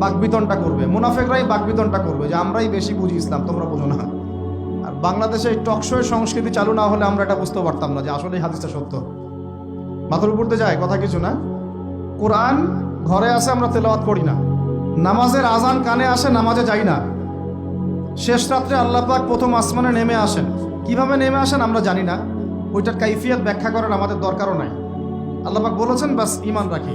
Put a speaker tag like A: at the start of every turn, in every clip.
A: বাকবিতনটা করবে। মুনাফেকরাই বাকবিতনটা করবে যে আমরাই বেশি বুঝি ইসলাম, তোমরা বোঝো না। আর বাংলাদেশে টকশোয়ের সংস্কৃতি চালু না হলে আমরা এটা বুঝতে পারতাম না যে আসলে হাদিসটা সত্য। মাথার উপর যায়, কথা কিছু না। কোরআন ঘরে আসে আমরা তেলাওয়াত করি না। নামাজের আজান কানে আসে, নামাজে যাই না। শেষ রাত্রে আল্লাহ পাক প্রথম আসমানে নেমে আসেন। কীভাবে নেমে আসেন আমরা জানি না। ওইটার কাইফিয়াত ব্যাখ্যা করার আমাদের দরকারও নাই। আল্লাহ পাক বলেছেন, বাস ইমান রাখি।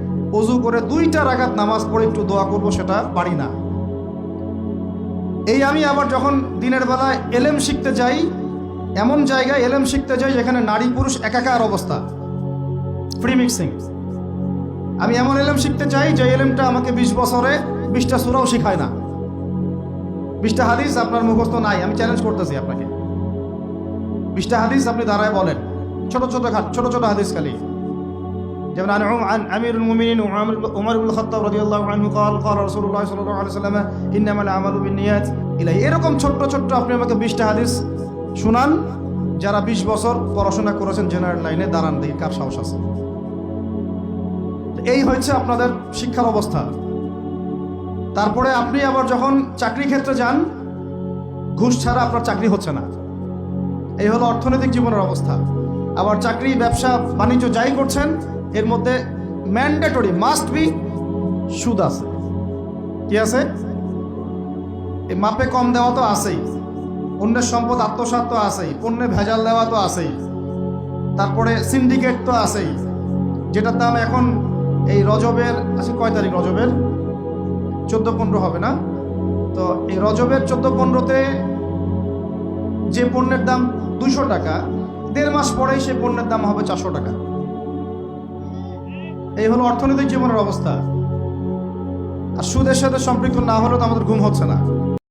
A: অজু করে দুইটা রাগাত নামাজ পড়ে একটু দোয়া করব, সেটা পারি না। এই আমি আবার যখন দিনের বেলায় এলেম শিখতে যাই, এমন জায়গায় এলেম শিখতে যাই যেখানে নারী পুরুষ একাকার অবস্থা। ফ্রি মিক্সিং আমি এমন এলেম শিখতে চাই যে এলেমটা আমাকে বিশ বছরে বিশটা সুরাও শেখায় না। বিশটা হাদিস আপনার মুখস্থ নাই, আমি চ্যালেঞ্জ করতেছি আপনাকে। বিশটা হাদিস আপনি দাঁড়ায় বলেন। ছোট ছোট ছোট ছোট হাদিস খালি। যেমন عن عن امير المؤمنين وعمر عمر بن الخطاب رضي الله عنه قال قال رسول الله صلى الله عليه وسلم انما الاعمال بالنيات الى এরকম ছোট্ট ছোট্ট আপনি আমাকে 20টা হাদিস শুনান যারা 20 বছর পড়াশোনা করেছেন জেনারেল লাইনে দাঁড়ান দেখি কার সাহস আছে তো এই হচ্ছে আপনাদের শিক্ষার অবস্থা তারপরে আপনি আবার যখন চাকরি ক্ষেত্রে যান ঘুষ ছাড়া আপনার চাকরি হচ্ছে না এই হলো অর্থনৈতিক জীবনের অবস্থা আবার চাকরি ব্যবসা বাণিজ্য যাই করছেন এর মধ্যে ম্যান্ডেটরি মাস্ট বি সুদ আছে। কি আছে? এই মাপে কম দেওয়া তো আছেই। অন্যের সম্পদ আত্মসাৎ তো আছেই। পণ্যে ভেজাল দেওয়া তো আছেই। তারপরে সিন্ডিকেট তো আছেই। যেটার দাম এখন এই রজবের আছে কয় তারিখ রজবের? চোদ্দ পনেরো হবে না? তো এই রজবের চোদ্দ পনেরোতে যে পণ্যের দাম দুশো টাকা, দেড় মাস পরেই সে পণ্যের দাম হবে চারশো টাকা। এই হলো অর্থনৈতিক জীবনের অবস্থা। আর সুদের সাথে সম্পৃক্ত না হলেও তো আমাদের ঘুম হচ্ছে না।